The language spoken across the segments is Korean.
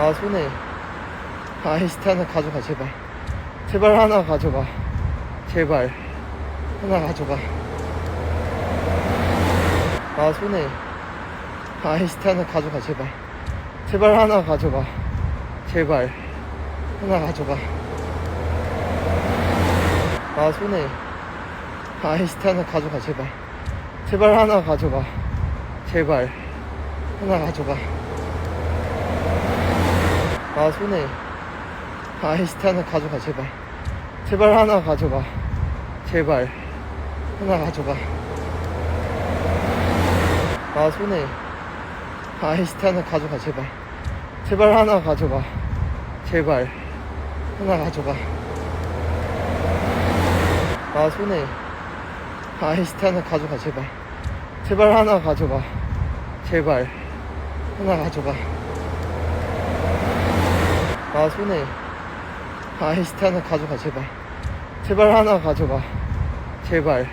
아 손에 아이스티 하나 가져가 제발. 제발 하나 가져가. 제발. 하나 가져가. 아 손에 아이스티 하나 가져가 제발. 제발 하나 가져가. 제발. 하나 가져가. 아 손에 아이스티 하나 가져가 제발. 제발 하나 가져가. 제발. 하나 가져가 아 손에. 아이스티 하나 가져가 제발. 제발 하나 가져가. 제발. 하나 가져가. 아 손에. 아이스티 하나 가져가 제발. 제발 하나 가져가. 제발. 하나 가져가. 아 손에. 아이스티 하나 가져가 제발. 제발 하나 가져가. 제발. 하나 가져가 아 손에. 아이스티 하나 가져가 제발. 제발 하나 가져가. 제발.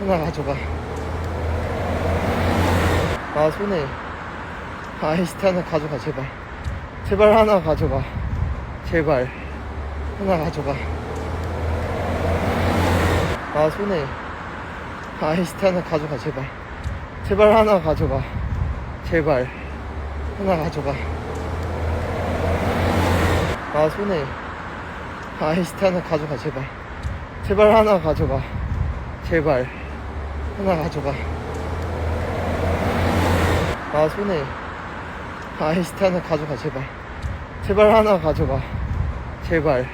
하나 가져가. 아 손에. 아이스티 하나 가져가 제발. 제발 하나 가져가. 제발. 하나 가져가. 아 손에. 아이스티 하나 가져가 제발. 제발 하나 가져가. 제발. 하나 가져가 아 손에. 아이스티 하나 가져가 제발. 제발 하나 가져가. 제발. 하나 가져가. 아 손에. 아이스티 하나 가져가 제발. 제발 하나 가져가. 제발.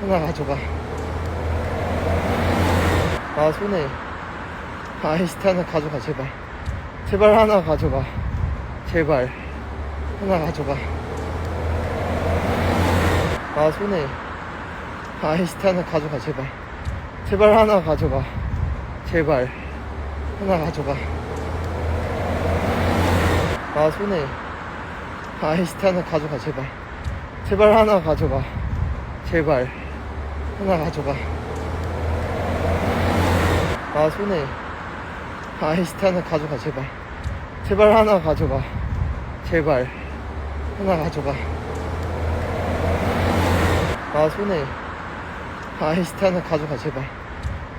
하나 가져가. 아 손에. 아이스티 하나 가져가 제발. 제발 하나 가져가. 제발. 하나 가져가 아 손에. 아이스티 하나 가져가 제발. 제발 하나 가져가. 제발. 하나 가져가. 아 손에. 아이스티 하나 가져가 제발. 제발 하나 가져가. 제발. 하나 가져가. 아 손에. 아이스티 하나 가져가 제발. 제발 하나 가져가. 제발. 하나 가져가 아 손에. 아이스티 하나 가져가 제발.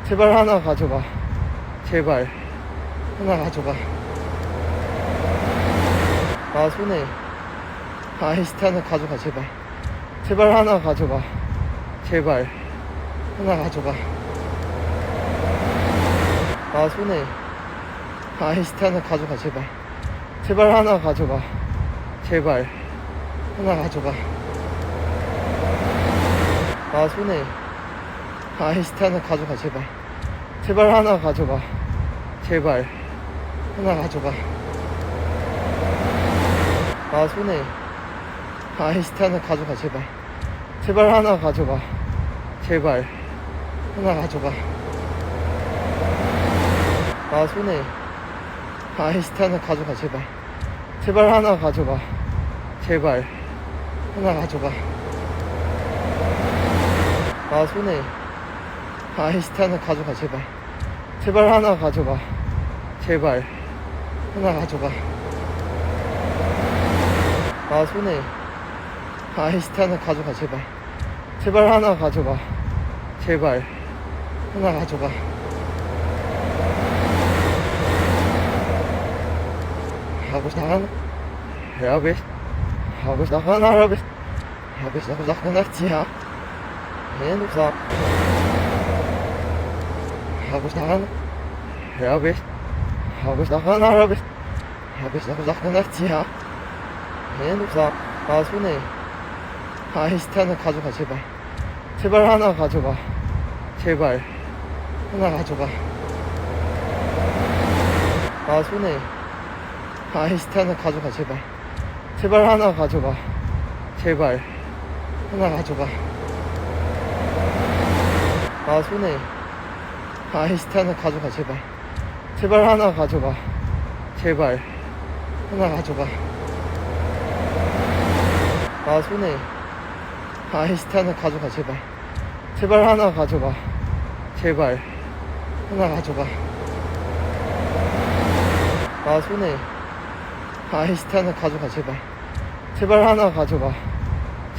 제발 하나 가져가. 제발. 하나 가져가. 아 손에. 아이스티 하나 가져가 제발. 제발 하나 가져가. 제발. 하나 가져가. 아 손에. 아이스티 하나 가져가 제발. 제발 하나 가져가. 제발. 하나 가져가 아 손에. 아이스티 하나 가져가 제발. 제발 하나 가져가. 제발. 하나 가져가. 아 손에. 아이스티 하나 가져가 제발. 제발 하나 가져가. 제발. 하나 가져가. 아 손에. 아이스티 하나 가져가 제발. 제발 하나 가져가. 제발. 하나 가져가 아 손에 아이스티 하나 가져가 제발 제발 하나 가져가 제발 하나 가져가 아 손에 아이스티 하나 가져가 제발 제발 하나 가져가 제발 하나 가져가 하고 싶은 라비 하고 싶은 라비 하고 라비 하 고 싶은 라비 하고 싶은 라티야. 핸드폰 아 손에 아이스티 하나 가져가 제발. 제발 하나 가져가. 제발 하나 가져가. 아 손에 아이스티 하나 가져가 제발. 제발 하나 가져가. 제발 하나 가져가 아 손에. 아이스티 하나 가져가 제발. 제발 하나 가져가. 제발. 하나 가져가. 아 손에. 아이스티 하나 가져가 제발. 제발 하나 가져가. 제발. 하나 가져가. 아 손에. 아이스티 하나 가져가 제발. 제발 하나 가져가.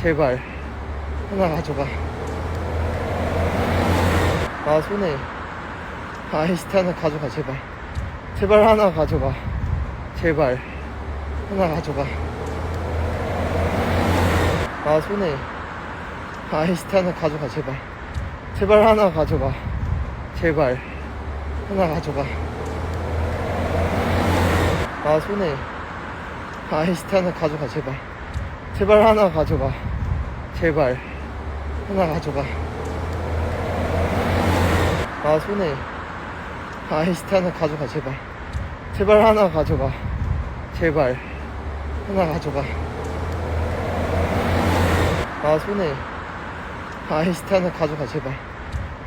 제발. 하나 가져가. 아, 손해. 아이스티 하나 가져가, 제발. 제발 하나 가져가. 제발. 하나 가져가. 아, 손해. 아이스티 하나 가져가, 제발. 제발 하나 가져가. 제발. 하나 가져가. 아, 손해. 아이스티 하나 가져가, 제발. 제발 하나 가져가. 제발. 하나 가져가. 아, 손해. 아이스티 하나 가져가, 제발. 제발 하나 가져가. 제발. 하나 가져가. 아, 손해. 아이스티 하나 가져가, 제발.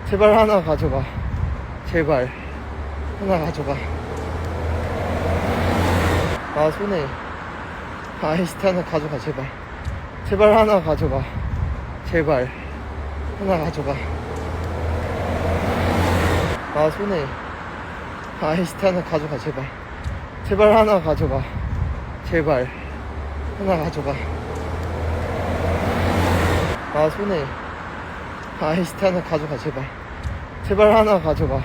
제발 하나 가져가. 제발. 하나 가져가. 아, 손해. 아이스티 하나 가져가, 제발. 제발 하나 가져가. 제발. 하나 가져가. 아, 손해. 아이스티 하나 가져가, 제발. 제발 하나 가져가. 제발. 하나 가져가. 아, 손해. 아이스티 하나 가져가, 제발. 제발 하나 가져가.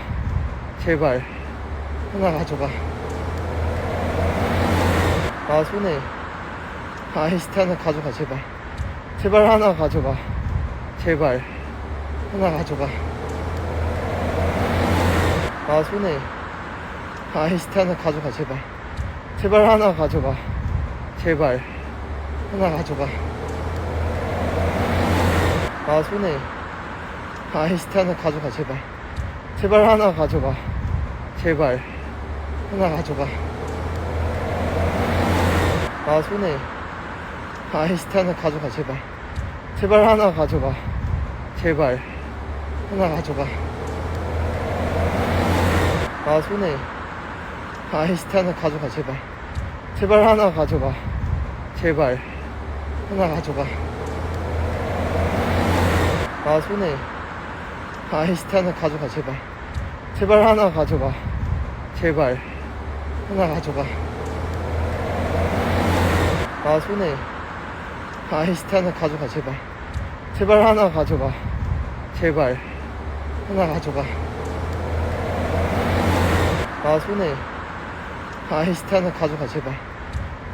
제발. 하나 가져가. 아, 손해. 아이스티 하나 가져가, 제발. 제발 하나 가져가. 제발. 하나 가져가. 아, 손해. 아이스티 하나 가져가, 제발. 제발 하나 가져가. 제발. 하나 가져가. 아, 손해. 아이스티 하나 가져가, 제발. 제발 하나 가져가. 제발. 하나 가져가. 아, 손해. 아이스티 하나 가져가, 제발. 제발 하나 가져가. 제발. 하나 가져가. 아, 손해. 아이스티 하나 가져가, 제발. 제발 하나 가져가. 제발. 하나 가져가. 아, 손해. 아이스티 하나 가져가, 제발. 제발 하나 가져가. 제발. 하나 가져가. 아, 손해. 아이스티 하나 가져가, 제발. 제발 하나 가져가. 제발. 하나 가져가. 아, 손해. 아이스티 하나 가져가, 제발.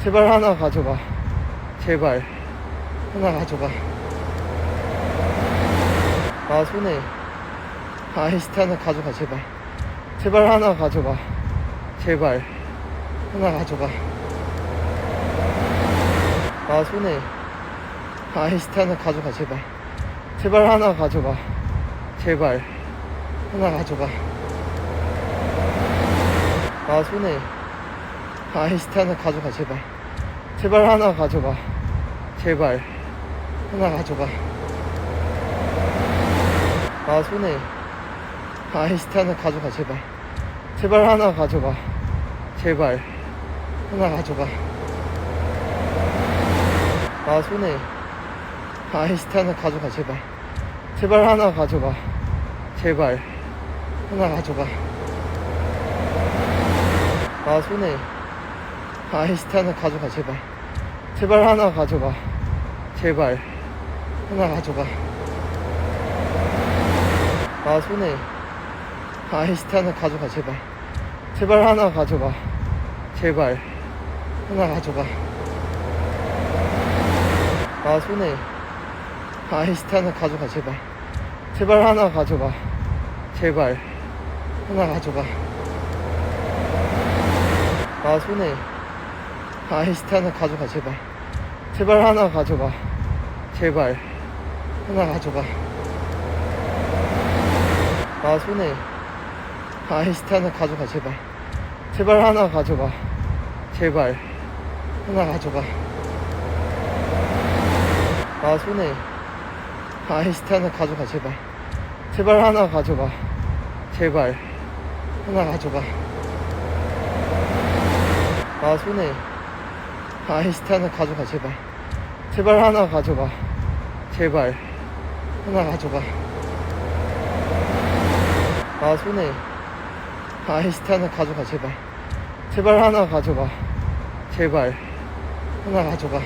제발 하나 가져가. 제발. 하나 가져가. 아, 손해. 아이스티 하나 가져가, 제발. 제발 하나 가져가. 제발. 하나 가져가. 아, 손해. 아이스티 하나 가져가, 제발. 제발 하나 가져가. 제발. 하나 가져가. 아, 손해. 아이스티 하나 가져가, 제발. 제발 하나 가져가. 제발. 하나 가져가. 아, 손해. 아이스티 하나 가져가, 제발. 제발 하나 가져가. 제발. 하나 가져가. 아, 손해. 아이스티 하나 가져가, 제발. 제발 하나 가져가. 제발. 하나 가져가. 아, 손해. 아이스티 하나 가져가, 제발. 제발 하나 가져가. 제발. 하나 가져가. 아, 손해. 아이스티 하나 가져가, 제발. 제발 하나 가져가. 제발. 하나 가져가. 아, 손해. 아이스티 하나 가져가, 제발. 제발 하나 가져가. 제발. 하나 가져가. 아, 손해. 아이스티 하나 가져가, 제발. 제발 하나 가져가. 제발. 하나 가져가. 아, 손해. 아이스티 하나 가져가, 제발. 제발 하나 가져가. 제발. 하나 가져가. 아, 손해. 아이스티 하나 가져가, 제발. 제발 하나 가져가. 제발. 하나 가져가. 아, 손해. 아이스티 하나 가져가, 제발. 제발 하나 가져가. 제발. 하나 가져가. 아, 손해. 아이스티 하나 가져가, 제발. 제발 하나 가져가. 제발. 하나 가져가.